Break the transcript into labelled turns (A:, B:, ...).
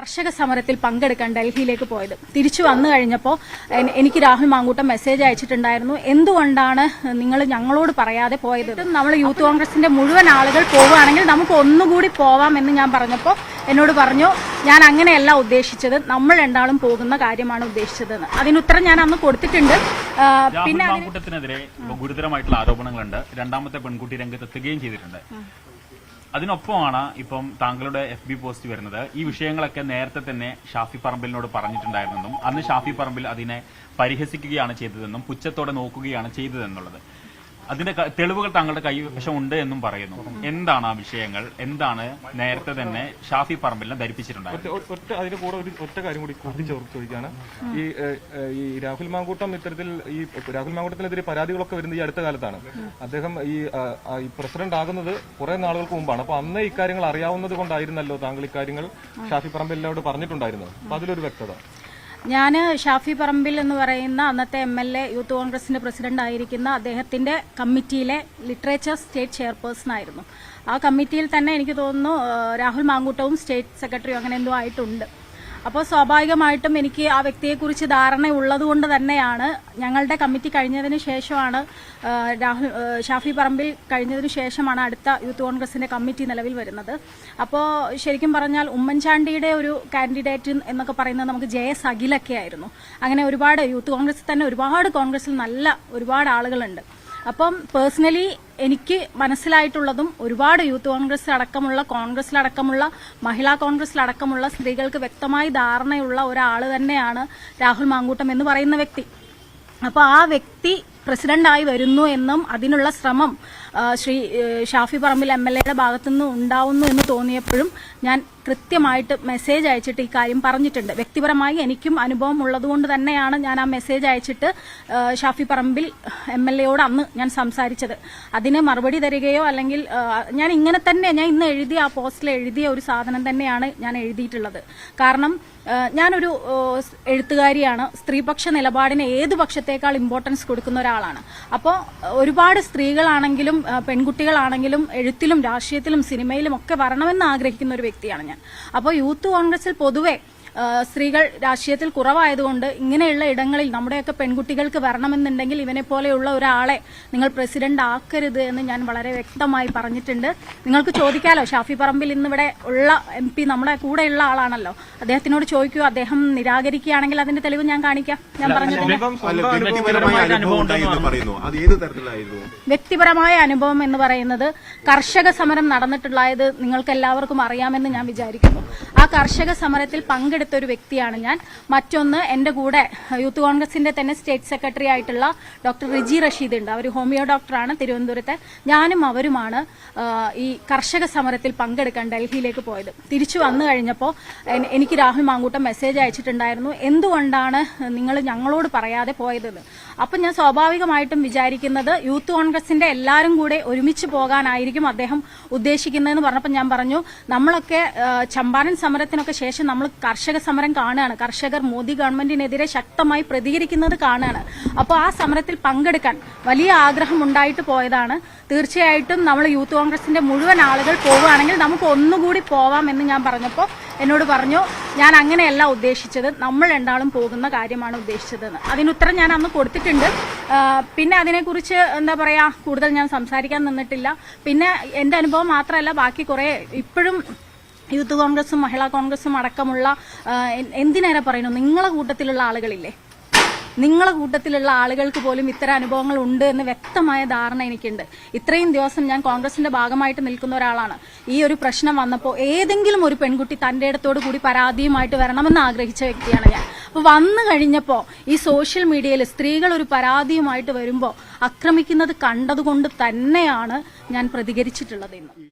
A: കർഷക സമരത്തിൽ പങ്കെടുക്കാൻ ഡൽഹിയിലേക്ക് പോയത്. തിരിച്ചു വന്നു കഴിഞ്ഞപ്പോൾ എനിക്ക് രാഹുൽ മാങ്കൂട്ടം മെസ്സേജ് അയച്ചിട്ടുണ്ടായിരുന്നു. എന്തുകൊണ്ടാണ് നിങ്ങൾ ഞങ്ങളോട് പറയാതെ പോയത്? നമ്മൾ യൂത്ത് കോൺഗ്രസിന്റെ മുഴുവൻ ആളുകൾ പോവുകയാണെങ്കിൽ നമുക്ക് ഒന്നുകൂടി പോവാം എന്ന് ഞാൻ പറഞ്ഞപ്പോൾ എന്നോട് പറഞ്ഞു ഞാൻ അങ്ങനെയല്ല ഉദ്ദേശിച്ചത്. നമ്മൾ രണ്ടാളും പോകുന്ന കാര്യമാണ് ഉദ്ദേശിച്ചതെന്ന്. അതിനുത്തരം ഞാൻ അന്ന് കൊടുത്തിട്ടുണ്ട്. പിന്നെ
B: ഗുരുതരമായിട്ടുള്ള ആരോപണങ്ങളുണ്ട്. രണ്ടാമത്തെ പെൺകുട്ടി രംഗത്തെത്തുകയും ചെയ്തിട്ടുണ്ട്. അതിനൊപ്പമാണ് ഇപ്പം താങ്കളുടെ എഫ് ബി പോസ്റ്റ് വരുന്നത്. ഈ വിഷയങ്ങളൊക്കെ നേരത്തെ തന്നെ ഷാഫി പറമ്പിലിനോട് പറഞ്ഞിട്ടുണ്ടായിരുന്നെന്നും അന്ന് ഷാഫി പറമ്പിൽ അതിനെ പരിഹസിക്കുകയാണ് ചെയ്തതെന്നും പുച്ഛത്തോടെ നോക്കുകയാണ് ചെയ്തതെന്നുള്ളത്. അതിന്റെ തെളിവുകൾ താങ്കളുടെ കൈവശം ഉണ്ട് എന്നും പറയുന്നു. എന്താണ് ആ വിഷയങ്ങൾ? എന്താണ് നേരത്തെ തന്നെ ഷാഫി പറമ്പിലിനെ ധരിപ്പിച്ചിട്ടുണ്ടായിരുന്നത്
C: ഒറ്റ- അതിന് കൂടെ ഒരു ഒറ്റ കാര്യം കൂടി കൂട്ടിച്ചേർത്ത് ചോദിക്കുകയാണ് ഈ ഈ രാഹുൽ മാങ്കൂട്ടം ഇത്തരത്തിൽ ഈ രാഹുൽ മാങ്കൂട്ടത്തിനെതിരെ പരാതികളൊക്കെ വരുന്നത് ഈ അടുത്ത കാലത്താണ്. അദ്ദേഹം ഈ പ്രസിഡന്റ് ആകുന്നത് കുറെ നാളുകൾക്ക് മുമ്പാണ്. അപ്പൊ അന്ന് ഇക്കാര്യങ്ങൾ അറിയാവുന്നത് കൊണ്ടായിരുന്നല്ലോ താങ്കൾ ഇക്കാര്യങ്ങൾ ഷാഫി പറമ്പിലിനോട് പറഞ്ഞിട്ടുണ്ടായിരുന്നത്. അപ്പൊ അതിലൊരു വ്യക്തത.
A: ഞാൻ ഷാഫി പറമ്പിൽ എന്ന് പറയുന്ന അന്നത്തെ എം എൽ എ യൂത്ത് കോൺഗ്രസിന്റെ പ്രസിഡന്റ് ആയിരിക്കുന്ന അദ്ദേഹത്തിന്റെ കമ്മിറ്റിയിലെ ലിറ്ററേച്ചർ സ്റ്റേറ്റ് ചെയർപേഴ്സൺ ആയിരുന്നു. ആ കമ്മിറ്റിയിൽ തന്നെ എനിക്ക് തോന്നുന്നു രാഹുൽ മാങ്കൂട്ടവും സ്റ്റേറ്റ് സെക്രട്ടറിയും അങ്ങനെ എന്തോ ആയിട്ടുണ്ട്. അപ്പോൾ സ്വാഭാവികമായിട്ടും എനിക്ക് ആ വ്യക്തിയെക്കുറിച്ച് ധാരണ ഉള്ളതുകൊണ്ട് തന്നെയാണ് ഞങ്ങളുടെ കമ്മിറ്റി കഴിഞ്ഞതിന് ശേഷമാണ് രാഹുൽ ഷാഫി പറമ്പിൽ കഴിഞ്ഞതിന് ശേഷമാണ് അടുത്ത യൂത്ത് കോൺഗ്രസിന്റെ കമ്മിറ്റി നിലവിൽ വരുന്നത്. അപ്പോൾ ശരിക്കും പറഞ്ഞാൽ ഉമ്മൻചാണ്ടിയുടെ ഒരു കാൻഡിഡേറ്റ് എന്നൊക്കെ പറയുന്നത് നമുക്ക് ജെ എസ് അഖിലൊക്കെ ആയിരുന്നു. അങ്ങനെ ഒരുപാട് യൂത്ത് കോൺഗ്രസിൽ തന്നെ ഒരുപാട് കോൺഗ്രസിൽ നല്ല ഒരുപാട് ആളുകളുണ്ട്. അപ്പം പേഴ്സണലി എനിക്ക് മനസ്സിലായിട്ടുള്ളതും ഒരുപാട് യൂത്ത് കോൺഗ്രസ് അടക്കമുള്ള കോൺഗ്രസിലടക്കമുള്ള മഹിളാ കോൺഗ്രസിലടക്കമുള്ള സ്ത്രീകൾക്ക് വ്യക്തമായി ധാരണയുള്ള ഒരാൾ തന്നെയാണ് രാഹുൽ മാങ്കൂട്ടം എന്ന് പറയുന്ന വ്യക്തി. അപ്പോൾ ആ വ്യക്തി പ്രസിഡന്റായി വരുന്നു എന്നും അതിനുള്ള ശ്രമം ശ്രീ ഷാഫി പറമ്പിൽ എം എൽ എയുടെ ഭാഗത്തുനിന്ന് ഉണ്ടാവുന്നു എന്ന് തോന്നിയപ്പോഴും ഞാൻ കൃത്യമായിട്ട് മെസ്സേജ് അയച്ചിട്ട് ഈ കാര്യം പറഞ്ഞിട്ടുണ്ട്. വ്യക്തിപരമായി എനിക്കും അനുഭവം ഉള്ളതുകൊണ്ട് തന്നെയാണ് ഞാൻ ആ മെസ്സേജ് അയച്ചിട്ട് ഷാഫി പറമ്പിൽ എം എൽ എയോട് അന്ന് ഞാൻ സംസാരിച്ചത്. അതിന് മറുപടി തരികയോ അല്ലെങ്കിൽ ഞാൻ ഇങ്ങനെ തന്നെ ഞാൻ ഇന്ന് എഴുതിയ ആ പോസ്റ്റിൽ എഴുതിയ ഒരു സാധനം തന്നെയാണ് ഞാൻ എഴുതിയിട്ടുള്ളത്. കാരണം ഞാനൊരു എഴുത്തുകാരിയാണ്. സ്ത്രീപക്ഷ നിലപാടിന് ഏത് പക്ഷത്തേക്കാൾ ഇമ്പോർട്ടൻസ് കൊടുക്കുന്ന ഒരാളാണ്. അപ്പോൾ ഒരുപാട് സ്ത്രീകളാണെങ്കിലും പെൺകുട്ടികളാണെങ്കിലും എഴുത്തിലും രാഷ്ട്രീയത്തിലും സിനിമയിലും ഒക്കെ വരണമെന്ന് ആഗ്രഹിക്കുന്ന ഒരു വ്യക്തിയാണ് ഞാൻ. അപ്പോൾ യൂത്ത് കോൺഗ്രസിൽ പൊതുവെ സ്ത്രീകൾ രാഷ്ട്രീയത്തിൽ കുറവായതുകൊണ്ട് ഇങ്ങനെയുള്ള ഇടങ്ങളിൽ നമ്മുടെയൊക്കെ പെൺകുട്ടികൾക്ക് വരണമെന്നുണ്ടെങ്കിൽ ഇവനെ പോലെയുള്ള ഒരാളെ നിങ്ങൾ പ്രസിഡന്റ് ആക്കരുത് എന്ന് ഞാൻ വളരെ വ്യക്തമായി പറഞ്ഞിട്ടുണ്ട്. നിങ്ങൾക്ക് ചോദിക്കാലോ ഷാഫി പറമ്പിൽ ഇന്നിവിടെ ഉള്ള എം പി നമ്മുടെ കൂടെയുള്ള ആളാണല്ലോ. അദ്ദേഹത്തിനോട് ചോദിക്കൂ അദ്ദേഹം നിരാകരിക്കുകയാണെങ്കിൽ അതിന്റെ തെളിവ് ഞാൻ കാണിക്കാം. ഞാൻ
C: പറഞ്ഞത്
D: വ്യക്തിപരമായ
B: അനുഭവം
D: എന്ന് പറയുന്നു. അത് ഏത് തരത്തിലായിരുന്നു?
A: വ്യക്തിപരമായ അനുഭവം എന്ന് പറയുന്നത് കർഷക സമരം നടന്നിട്ടുള്ളത് നിങ്ങൾക്ക് എല്ലാവർക്കും അറിയാമെന്ന് ഞാൻ വിചാരിക്കുന്നു. ആ കർഷക സമരത്തിൽ പങ്കെടുത്ത ഒരു വ്യക്തിയാണ് ഞാൻ. മറ്റൊന്ന് എന്റെ കൂടെ യൂത്ത് കോൺഗ്രസിന്റെ തന്നെ സ്റ്റേറ്റ് സെക്രട്ടറി ആയിട്ടുള്ള ഡോക്ടർ റിജി റഷീദ് ഉണ്ട്. അവർ ഹോമിയോ ഡോക്ടറാണ് തിരുവനന്തപുരത്തെ. ഞാനും അവരുമാണ് ഈ കർഷക സമരത്തിൽ പങ്കെടുക്കാൻ ഡൽഹിയിലേക്ക് പോയത്. തിരിച്ചു വന്നു കഴിഞ്ഞപ്പോൾ എനിക്ക് രാഹുൽ മാങ്കൂട്ടം മെസ്സേജ് അയച്ചിട്ടുണ്ടായിരുന്നു. എന്തുകൊണ്ടാണ് നിങ്ങൾ ഞങ്ങളോട് പറയാതെ പോയതെന്ന്? അപ്പം ഞാൻ സ്വാഭാവികമായിട്ടും വിചാരിക്കുന്നത് യൂത്ത് കോൺഗ്രസിന്റെ എല്ലാവരും കൂടെ ഒരുമിച്ച് പോകാനായിരിക്കും അദ്ദേഹം ഉദ്ദേശിക്കുന്നതെന്ന് പറഞ്ഞപ്പോൾ ഞാൻ പറഞ്ഞു നമ്മളൊക്കെ ചമ്പാരൻ സമരത്തിനൊക്കെ ശേഷം നമ്മൾ കർഷക സമരം കാണുകയാണ്. കർഷകർ മോദി ഗവൺമെന്റിനെതിരെ ശക്തമായി പ്രതികരിക്കുന്നത് കാണുകയാണ്. അപ്പോൾ ആ സമരത്തിൽ പങ്കെടുക്കാൻ വലിയ ആഗ്രഹം ഉണ്ടായിട്ട് പോയതാണ്. തീർച്ചയായിട്ടും നമ്മൾ യൂത്ത് കോൺഗ്രസിന്റെ മുഴുവൻ ആളുകൾ പോവുകയാണെങ്കിൽ നമുക്ക് ഒന്നുകൂടി പോവാം എന്ന് ഞാൻ പറഞ്ഞപ്പോൾ എന്നോട് പറഞ്ഞു ഞാൻ അങ്ങനെയല്ല ഉദ്ദേശിച്ചത്. നമ്മൾ രണ്ടാളും പോകുന്ന കാര്യമാണ് ഉദ്ദേശിച്ചതെന്ന്. അതിനുത്തരം ഞാൻ അന്ന് കൊടുത്തിട്ടുണ്ട്. പിന്നെ അതിനെക്കുറിച്ച് എന്താ പറയുക കൂടുതൽ ഞാൻ സംസാരിക്കാൻ നിന്നിട്ടില്ല. പിന്നെ എന്റെ അനുഭവം മാത്രമല്ല ബാക്കി കുറേ ഇപ്പോഴും യൂത്ത് കോൺഗ്രസും മഹിളാ കോൺഗ്രസും അടക്കമുള്ള എന്തിനേറെ പറയുന്നു? നിങ്ങളെ കൂട്ടത്തിലുള്ള ആളുകളില്ലേ? നിങ്ങളെ കൂട്ടത്തിലുള്ള ആളുകൾക്ക് പോലും ഇത്തരം അനുഭവങ്ങൾ ഉണ്ട് എന്ന് വ്യക്തമായ ധാരണ എനിക്കുണ്ട്. ഇത്രയും ദിവസം ഞാൻ കോൺഗ്രസിന്റെ ഭാഗമായിട്ട് നിൽക്കുന്ന ഒരാളാണ്. ഈ ഒരു പ്രശ്നം വന്നപ്പോൾ ഏതെങ്കിലും ഒരു പെൺകുട്ടി തന്റെ ഇടത്തോടു കൂടി പരാതിയുമായിട്ട് വരണമെന്ന് ആഗ്രഹിച്ച വ്യക്തിയാണ് ഞാൻ. അപ്പോൾ വന്നു കഴിഞ്ഞപ്പോൾ ഈ സോഷ്യൽ മീഡിയയിൽ സ്ത്രീകൾ ഒരു പരാതിയുമായിട്ട് വരുമ്പോൾ ആക്രമിക്കുന്നത് കണ്ടതുകൊണ്ട് തന്നെയാണ് ഞാൻ പ്രതികരിച്ചിട്ടുള്ളത് ഇന്ന്.